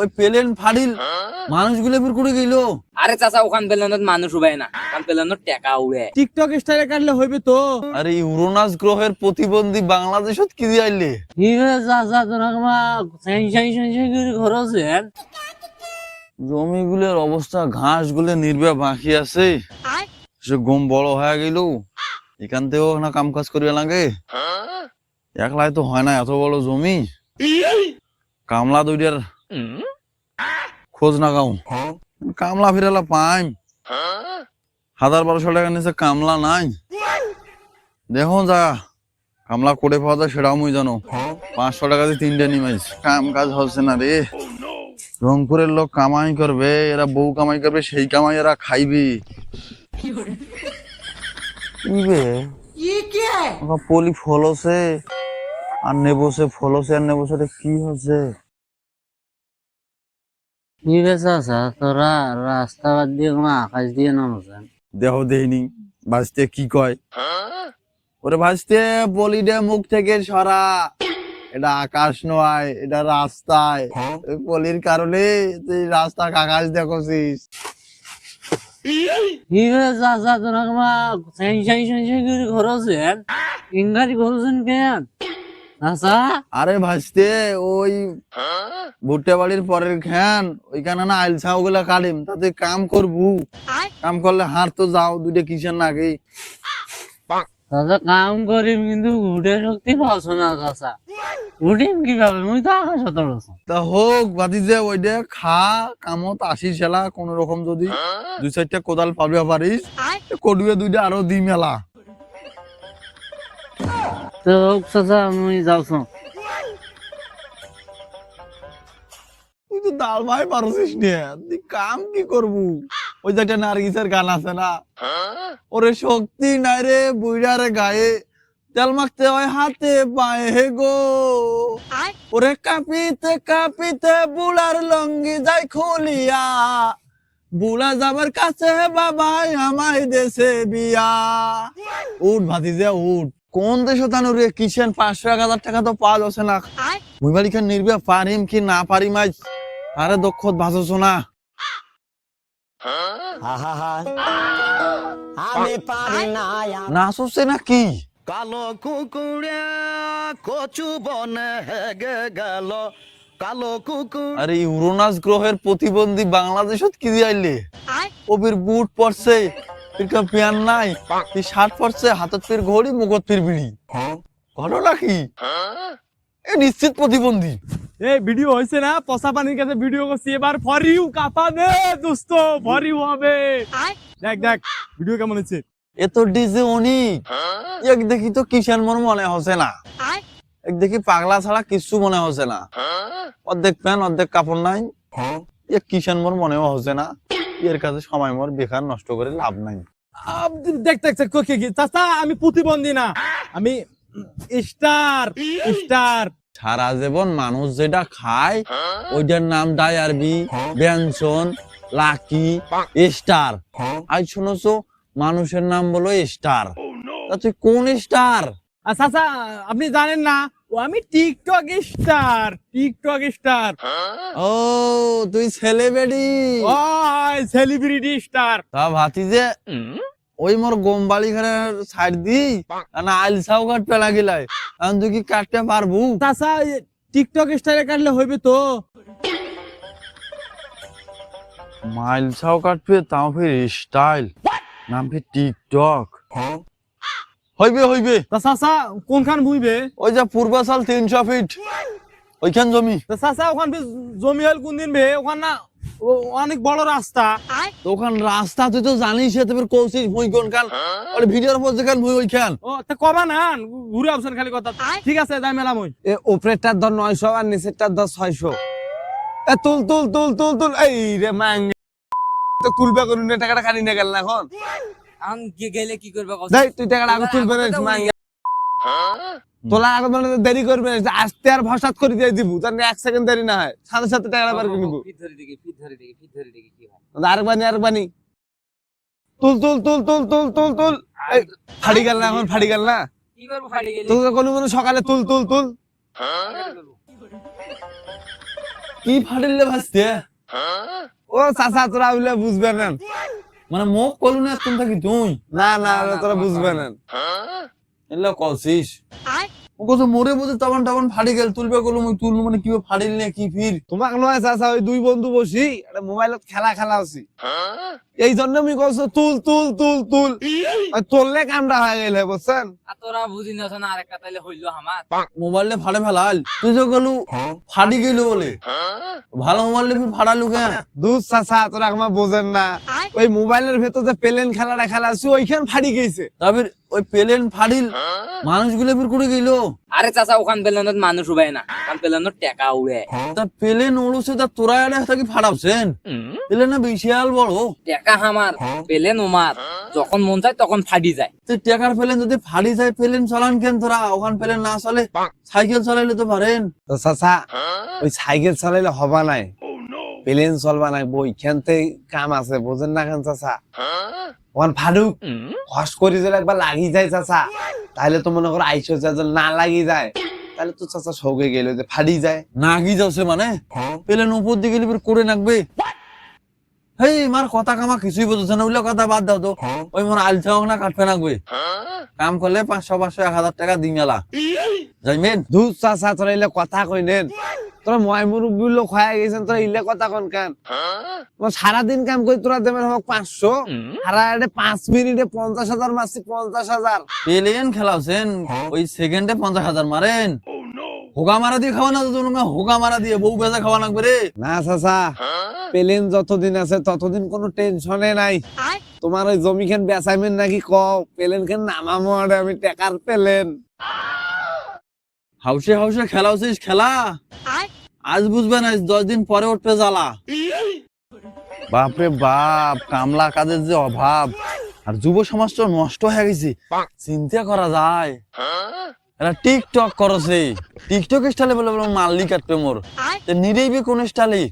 ওই পেলেন ফাড়িল। মানুষগুলো ফির করে গেল আরে চাচা ওখান পেলেনত মানুষ উবাই না। ওখান পেলেনত টেকা উড়ে। টিকটক স্টাইলে কাটলে হইবে তো। আরে ইউরোনাস গ্রহের প্রতিবন্ধী বাংলাদেশত কি দিয়ে আইলে? হিরে চাচা তোরা মা সাই সাই সাই সাই করে ঘর আছে জমিগুলোর অবস্থা ঘাসগুলো নির্বে বাকি আছে। সে গম বড় হয়ে গেল এখান থেকেও না কাম কাজ করিয়া লাগে? একলাই তো হয় না এত বড় জমি। কামলা দুইটার খোঁজ না গাও কামলা ফিরালা পাইম হাজার বারোশো টাকা নিচে কামলা নাই। দেখো যা কামলা করে পাওয়া যায় সেটাও মুই জানো। পাঁচশো টাকা দিয়ে তিনটে নিমাইছ কাম কাজ হচ্ছে না রে। রংপুরের লোক কামাই করবে এরা বউ কামাই করবে সেই কামাই এরা খাইবে। পলি ফলছে আর নেবসে ফলছে আর নেবসে এটা কি হচ্ছে? হিরে চাচা তোরা রাস্তা বাদ দিয়ে কোনো আকাশ দিয়ে নামছেন। দেহ দেহিনি ভাজতে কি কয়? ওরে ভাজতে বলি দে মুখ থেকে সরা। এটা আকাশ নয় এটা রাস্তায়। পলির কারণে তুই রাস্তা আকাশ দেখছিস। হিরে চাচা তোরা মা সাই সাই সাই সাই করে ঘর ইংরাজি করছেন কেন? আরে ভাজতে ওই ভুট্টা বাড়ির পরের খান ওইখানে না আইল ছাউ গুলা কাটিম তাতে কাম করবু। কাম করলে হার তো যাও দুইটা কিসের নাকি চাচা কাম করিম কিন্তু উঠে শক্তি পাচ্ছ না চাচা। উঠিম কীভাবে? মুই তো আকাশ তা হোক বাদি যে ওইটা খা কামত আসি সেলা কোন রকম যদি দুই চারটা কোদাল পাবিয়া পারিস কডুয়ে দুইটা আরও দি মেলা। তো তো দাল ভাই পারছিস তুই কাম কি করবু? ওই যে একটা নার্গিসের গান আছে না? ওরে শক্তি নাই রে গায়ে তেল মাখতে হয় হাতে পায়ে গো। ওরে কাঁপিতে কাঁপিতে বুড়ার লঙ্গি যাই খুলিয়া বুড়া যাবার কাছে বাবাই আমায় দেশে বিয়া। উঠ ভাতি যে উঠ। কোন দেশ তানু রে কিষেন পাঁচশো এক হাজার টাকা তো পাওয়া যাচ্ছে না। মুই বাড়ি খান নির্বে পারিম কি না পারিম আজ? আরে দক্ষ ভাজছ না। আমি পারি না না না কি? কালো কুকুরে কচু বনে হেগে গেল। কালো কুকুর আরে ইউরোনাস গ্রহের প্রতিবন্ধী বাংলাদেশত কি দিয়ে আইলে? কবির বুট পড়ছে পিয়ান নাই। তুই শার্ট হাতত ফির ঘড়ি মুখত ফির বিড়ি। ঘটনা কি? এ নিশ্চিত প্রতিবন্ধী। এই ভিডিও হয়েছে না? পচা পানির কাছে ভিডিও করছি। এবার ফর ইউ কাপাবে দোস্ত ফর ইউ হবে। দেখ দেখ ভিডিও কেমন হচ্ছে? এ তো ডিজে অনেক এক দেখি তো কিষান মন মনে হচ্ছে না। এক দেখি পাগলা ছাড়া কিচ্ছু মনে হচ্ছে না। অর্ধেক প্যান অর্ধেক কাপড় নাই। এ কিষান মোর মনেও হচ্ছে না। এর কাছে সময় মোর বেকার নষ্ট করে লাভ নাই। দেখ দেখ কে কি চাচা আমি প্রতিবন্ধী না। আমি স্টার স্টার। সারা জীবন মানুষ যেটা খায় ওইটার নাম ডায়ারবি ব্যঞ্জন লাকি স্টার। আজ শুনছো মানুষের নাম বলো স্টার। তা তুই কোন স্টার? আর চাচা আপনি জানেন না ও আমি টিকটক স্টার টিকটক স্টার ও তুই সেলিব্রিটি ওই সেলিব্রিটি স্টার তা ভাতি যে ওই মোর গোমবাড়ি ঘরে সাইড দি না আইলসাও কাট পেলা গিলাই আমি তুই কি কাটতে পারবু? চাচা টিকটক স্টাইলে কাটলে হইবে তো। মাইলসাও কাটবে তাও ফির স্টাইল নাম ফির টিকটক হইবে হইবে। তা চাচা কোনখান বুইবে? ওই যে পূর্বাশাল তিনশো ফিট। ওইখান জমি। তা চাচা ওখান জমি হল কোন দিন বে? ওখান না অনেক বড় রাস্তা। ওখান রাস্তা তুই তো জানিস তোর কৌশিস ভুই কোন খান ওর ভিডিওর পর যেখান ভুই ওইখান। ও তা কবা না ঘুরে আসছেন খালি কথা। ঠিক আছে যাই মেলাম ওই এ উপরেরটার ধর নয়শো আর নিচেরটার ধর ছয়শো। এ তুল তুল তুল তুল তুল। এই রে মাং তো তুলবে করুন টাকাটা খালি নিয়ে গেল না এখন। আমি গেলে কি করবে দেখ তুই টাকাটা আগে তুলবে না আমাকে মাং উড়িয়ে- তোলা আগে মানে দেরি করবে না আসতে আর ভসাত করে দিয়ে দিব তার এক সেকেন্ড দেরি না হয়। সাথে সাথে টাকাটা বার করে নিবো। ফিট ধরে দেখি ফিট ধরে দেখি ফিট ধরে দেখি কি হয়। আরেক বানি আরেক বানি। তুল তুল তুল তুল তুল তুল তুল। ফাড়ি গেল না এখন ফাড়ি গেল না? কি করব ফাটি গেলে? তোকে কোনো কোনো সকালে তুল তুল তুল। কি ফাটিলে ভাসতে ও চাচা তোরা বলে বুঝবে না। মানে মোক কলু না তুমি থাকি তুই না না তোরা বুঝবে না এলা কলছিস। ও কত মরে বুঝে তখন তখন ফাড়ি গেল তুলবে কলু মুই তুলু মানে কি ফাড়িল নে কি ফির? তোমাক নয় চাচা ওই দুই বন্ধু বসি একটা মোবাইলত খেলা খেলা আছি এই জন্য আমি কইছো তুল তুল তুল তুল। তুললে কামটা হয়ে গেল বুঝছেন? আর তোরা বুঝি না না আরেকটা তাইলে হইল আমার। মোবাইলে ফাড়ে ফেলাল। তুই তো গেলু ফাড়ি গেল বলে। ভালো মোবাইলে ফাড়ালু কে দুধ চাচা তোরা আমার বোঝেন না। ওই মোবাইলের ভেতর যে প্লেন খেলাটা খেলা আছে ওইখান ফাড়ি গেছে তারপর ওই পেলেন ফাড়িল মানুষগুলো ফির করে গেল আরে চাচা ওখান পেলেনত মানুষ উবাই না। কান পেলেনত টেকা উড়ে। তা পেলেন ওড়ুছে তা তোরা এটা থাকি ফাড়াবছেন পেলেন না বিশাল বড়। টেকা হামার পেলেন উমার। যখন মন চায় তখন ফাডি যায়। তুই টেকার পেলেন যদি ফাড়ি যায় পেলেন চালান কেন তোরা? ওখান পেলেন না চলে সাইকেল চালাইলে তো পারেন। তো চাচা ওই সাইকেল চালাইলে হবা নাই। প্লেন চলবা নাই বইখান থেকে কাম আছে বোঝেন না কেন চাচা? ওখান ফারুক হস করে যদি একবার লাগি যায় চাচা তাহলে তো মনে করো আইসো যা যদি না লাগি যায়। তাহলে তো চাচা সৌকে গেল যে ফাড়ি যায়। না গি যাচ্ছে মানে? পেলেন উপর দিকে করে নাকবে। হেই মার কথা কামা কিছুই বুঝছে না ওইগুলো কথা বাদ দাও তো। ওই মোর আলছা হোক না কাটবে নাকবে কাম করলে পাঁচশো পাঁচশো এক হাজার টাকা দিন গেলা যাইমেন দুধ চাচা তোরা ইলে কথা কই নেন। তোরা ময় মুরব্বী লোক হয়ে গেছেন তোরা ইলে কথা কন কেন? সারাদিন কাম করে তোরা দেবেন হোক পাঁচশো। সারা পাঁচ মিনিটে পঞ্চাশ হাজার মারছি পঞ্চাশ হাজার। পেলেন খেলাওছেন ওই সেকেন্ডে পঞ্চাশ হাজার মারেন। হোগা মারা দিয়ে খাওয়া না তো হোগা মারা দিয়ে বউ বেজা খাওয়া লাগবে রে। না চাচা। প্লেন যতদিন আছে ততদিন কোনো টেনশনে নাই। তোমার ওই জমি খান বেচাইবেন নাকি ক প্লেন খান নামামো আরে আমি টেকার প্লেন। হাউসে হাউসে খেলা? হচ্ছিস খেলা আজ বুঝবে না দশ দিন পরে উঠবে জ্বালা। বাপরে বাপ কামলা কাজের যে অভাব। আর যুব সমাজ তো নষ্ট হয়ে গেছে। চিন্তা করা যায়। এরা টিকটক করছে। টিকটক স্টাইলে বলে বলে মাল্লি কাটবে মোর তে নিরেইবে কোন স্টাইলে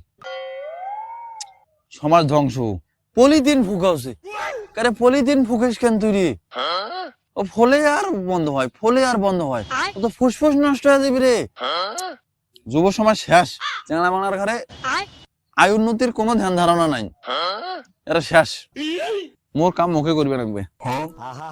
সমাজ ধ্বংস। পলিথিন ফুকাওছে। কারে পলিথিন ফুকেস কেন তুই? রে? ও ফলে আর বন্ধ হয় ফলে আর বন্ধ হয়। ও তো ফুসফুস নষ্ট হয়ে যাবে রে। যুব সমাজ শেষ। চেংড়া বাংলার ঘরে আয়। উন্নতির কোনো ধ্যান ধারণা নাই। এরা শেষ। মোর কাম মুখে করবে রাখবে। আহা